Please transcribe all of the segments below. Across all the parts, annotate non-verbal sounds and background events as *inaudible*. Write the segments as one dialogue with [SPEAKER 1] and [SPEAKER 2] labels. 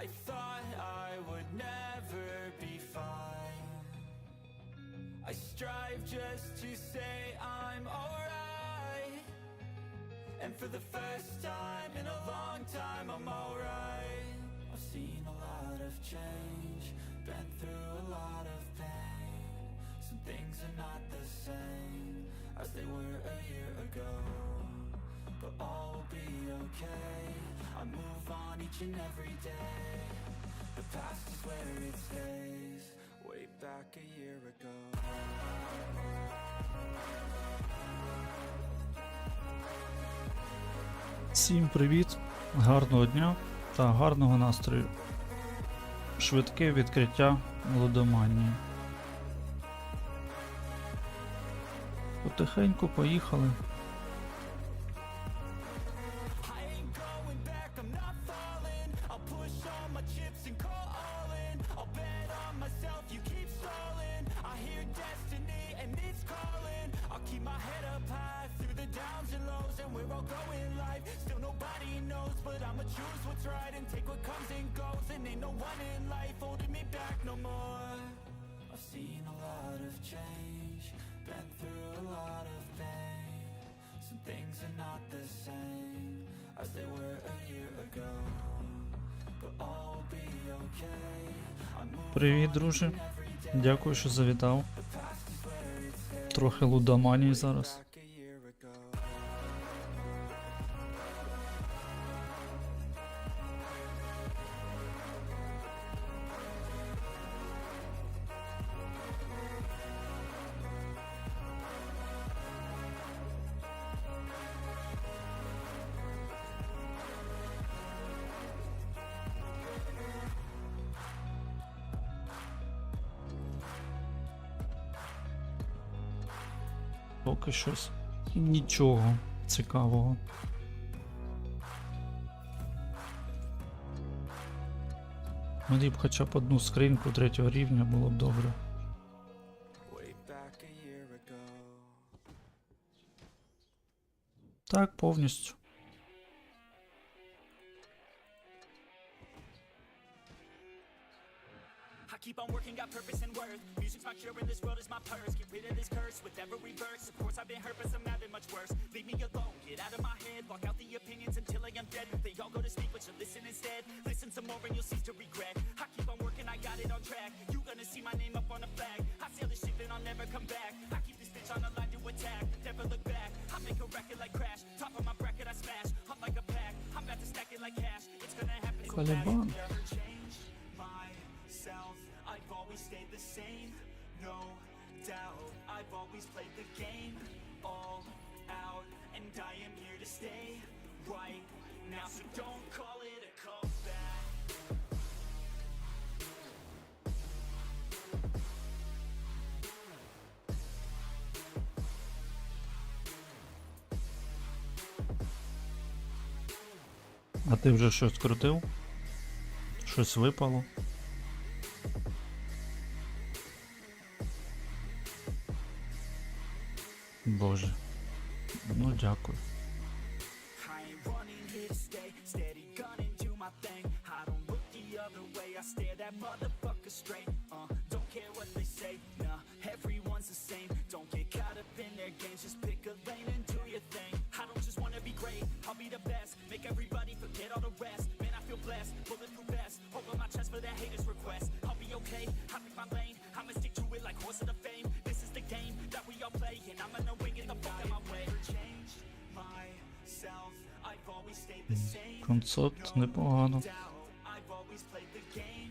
[SPEAKER 1] I thought I would never be fine. I strive just to say I'm alright. And for the first time in a long time, I'm alright. I've seen a lot of change, been through a lot of pain. Some things are not the same as they were a year ago. But all will be okay. I move on each and every day. The past is where it stays, way back a year ago.
[SPEAKER 2] Всім привіт, гарного дня та гарного настрою. Швидке відкриття лудоманії. Потихеньку поїхали.
[SPEAKER 1] Take what comes and goes. And ain't no one in life holding me back no more. I've seen a lot of change, been through a lot of pain. Some things are not the same as they were a year ago. But all will be okay.
[SPEAKER 2] Привіт, друже. Дякую, що завітав. Трохи лудоманії зараз. Поки щось. Нічого цікавого. Мені б хоча б одну скриньку третього рівня було б добре. Так, повністю.
[SPEAKER 3] Keep on working, got purpose and worth. Music's my cure, and this world is my purse. Get rid of this curse with every verse. Of course, I've been hurt, but some have been much worse. Leave me alone, get out of my head. Block out the opinions until I am dead. They all go to sleep, but you listen instead. Listen some more, and you'll cease to regret. I keep on working, I got it on track. You gonna see my name up on a flag. I sail this ship, and I'll never come back. I keep this bitch on the line to attack. Never look back. I make a record like crash. Top of my bracket, I smash. Hot like a pack. I'm about to stack it like cash. It's gonna happen so fast.
[SPEAKER 2] А ти вже щось крутив? Щось випало? Боже. Ну дякую.
[SPEAKER 3] I forget all the rest. Man, I feel blessed, bulletproof vest. Over my chest for that haters' request. I'll be okay, I pick my lane. I'ma stick to it like horse of the fame. This is the game that we all play, and I'm gonna win, get the fuck out my way. Change myself, I've always stayed the same.
[SPEAKER 2] Концепт непогано.
[SPEAKER 3] I've always played the game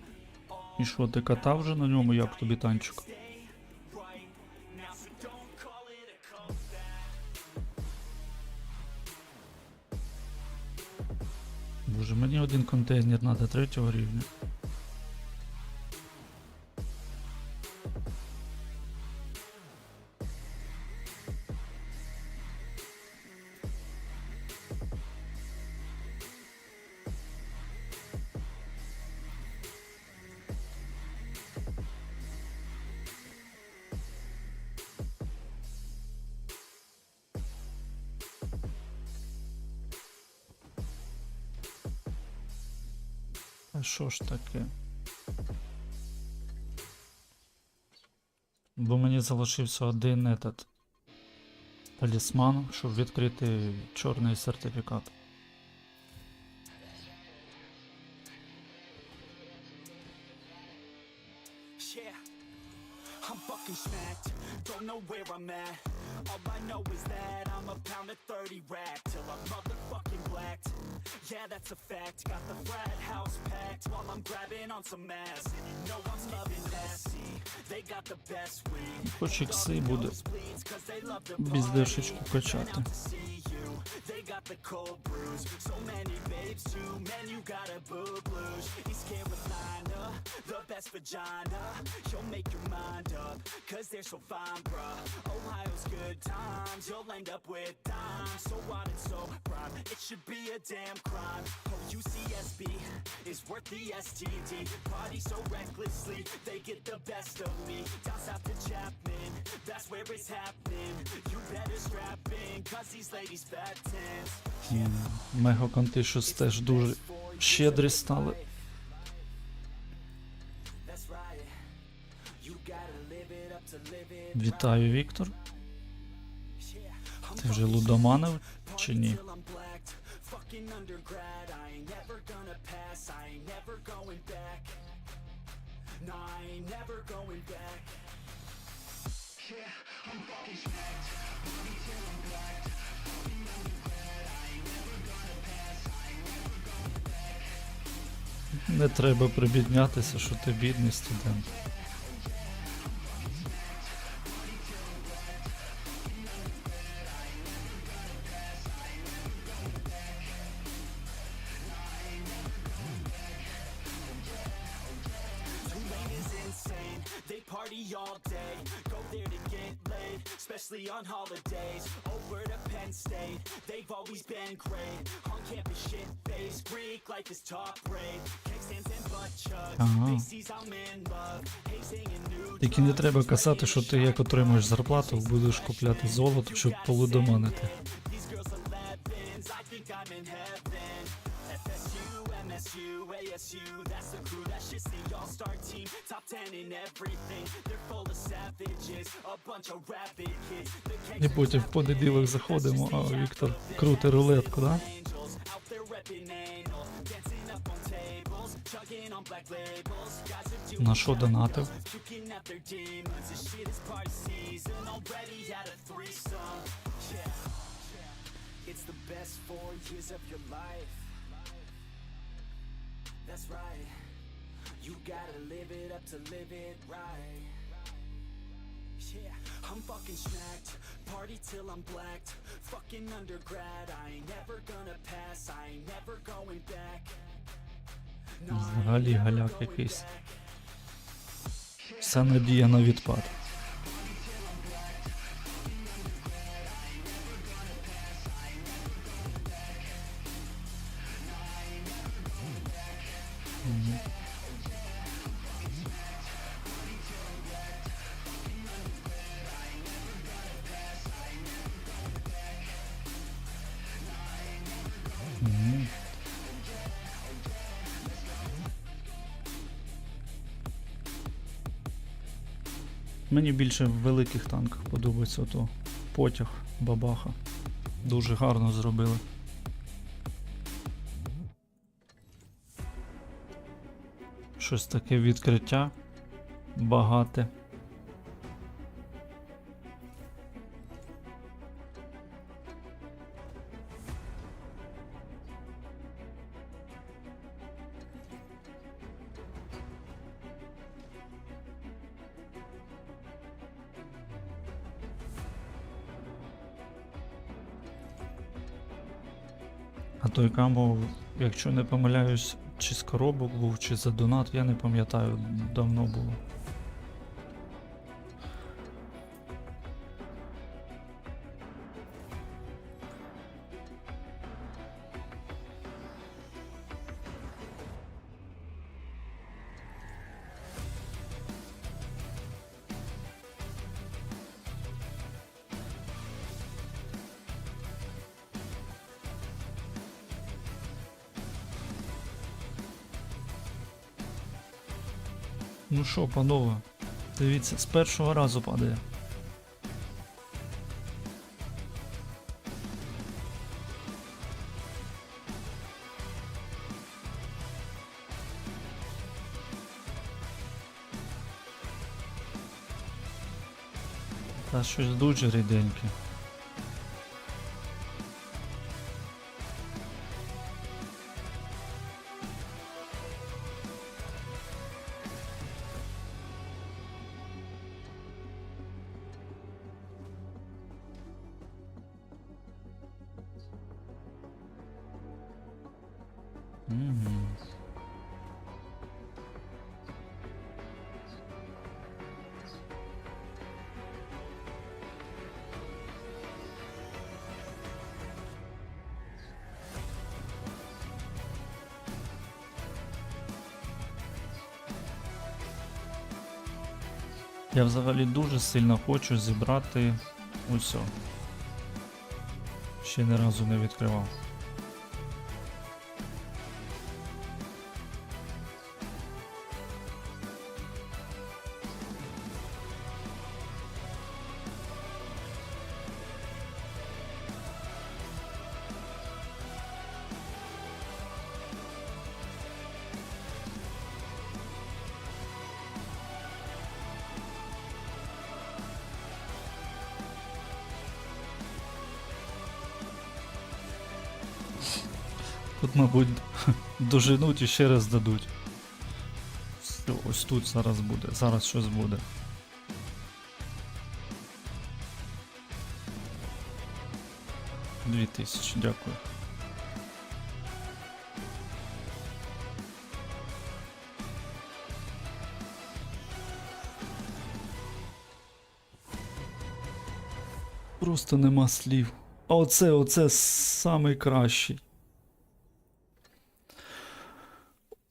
[SPEAKER 2] І що, ти катав вже на ньому, як тобі танчик? контейнер надо третього рівня. Що ж таке? Бо мені залишився один этот талісман, щоб відкрити чорний сертифікат.
[SPEAKER 3] Know is that I'm a pound of 30 rack till I'm motherfucking blacked. Yeah, that's a fact. Got the frat house packed while I'm grabbing on some ass. No one's loving that. See, they got the best weed.
[SPEAKER 2] Хоч ікси буде біздешечку качати.
[SPEAKER 3] You. They got the cold brews. So many babes, too man, you gotta boo blues. He's Carolina, the best vagina. You'll make your mind up, cause they're so fine, bruh. Ohio's good times, you'll end up with dimes. So what it's so prime, it should be a damn crime. Oh, UCSB is worth the STD. Party so recklessly, they get the best of me. Down south to Chapman, that's where it's happening. You better strap in, cause these ladies fat.
[SPEAKER 2] Мегаконти щось теж дуже щедрі стали. Вітаю, Віктор. Ти вже лудоманив чи ні? Не треба прибіднятися, що ти бідний студент.
[SPEAKER 3] All. Go there to get laid, especially on holidays. Over to Penn State, they've always been great. On campus, shit face. Greek life is top grade. Cake and butt chugs. I'm in love. Hazing and new
[SPEAKER 2] Тільки не треба казати, що ти як отримуєш зарплату, будеш купляти золото, щоб полудоманити.
[SPEAKER 3] These girls 11s, I think I'm in heaven. MSU, ASU, that's the crew, that's just the all-star team. Top 10 in everything, they're full of savages, a bunch of rapid kids. The
[SPEAKER 2] І потім в понеділок заходимо, а Віктор крути рулетку, да? На що донатив?
[SPEAKER 3] It's the best four years of your life. That's right. You gotta live it up to live it right. Yeah, I'm fucking smacked. Party till I'm blacked. Fucking undergrad. I ain't never gonna pass. I ain't never going back.
[SPEAKER 2] Взагалі галяк якийсь. Вся надія на відпад. Мені більше в великих танках подобається то потяг бабаха. Дуже гарно зробили. Щось таке відкриття багате. А той камо, якщо не помиляюсь, чи з коробок був, чи за донат, я не пам'ятаю, давно було. Ну що, панове, дивіться, з першого разу падає. Та щось дуже ріденьке. Я взагалі дуже сильно хочу зібрати усьо. Ще ні разу не відкривав. Тут, мабуть, *laughs* доженуть і ще раз дадуть. Ось тут зараз буде. Зараз щось буде. Дві тисячі, дякую. Просто нема слів. А оце, оце самий кращий.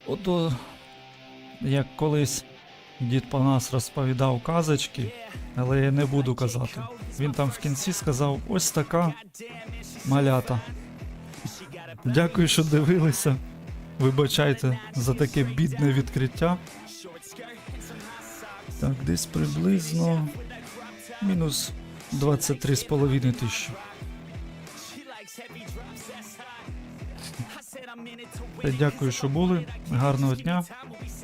[SPEAKER 2] Ото, як колись дід Панас розповідав казочки, але я не буду казати. Він там в кінці сказав: ось така малята. Дякую, що дивилися. Вибачайте за таке бідне відкриття. Так, десь приблизно мінус 23,5 тисячі. Дякую, що були. Гарного дня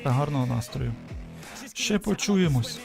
[SPEAKER 2] та гарного настрою. Ще почуємось.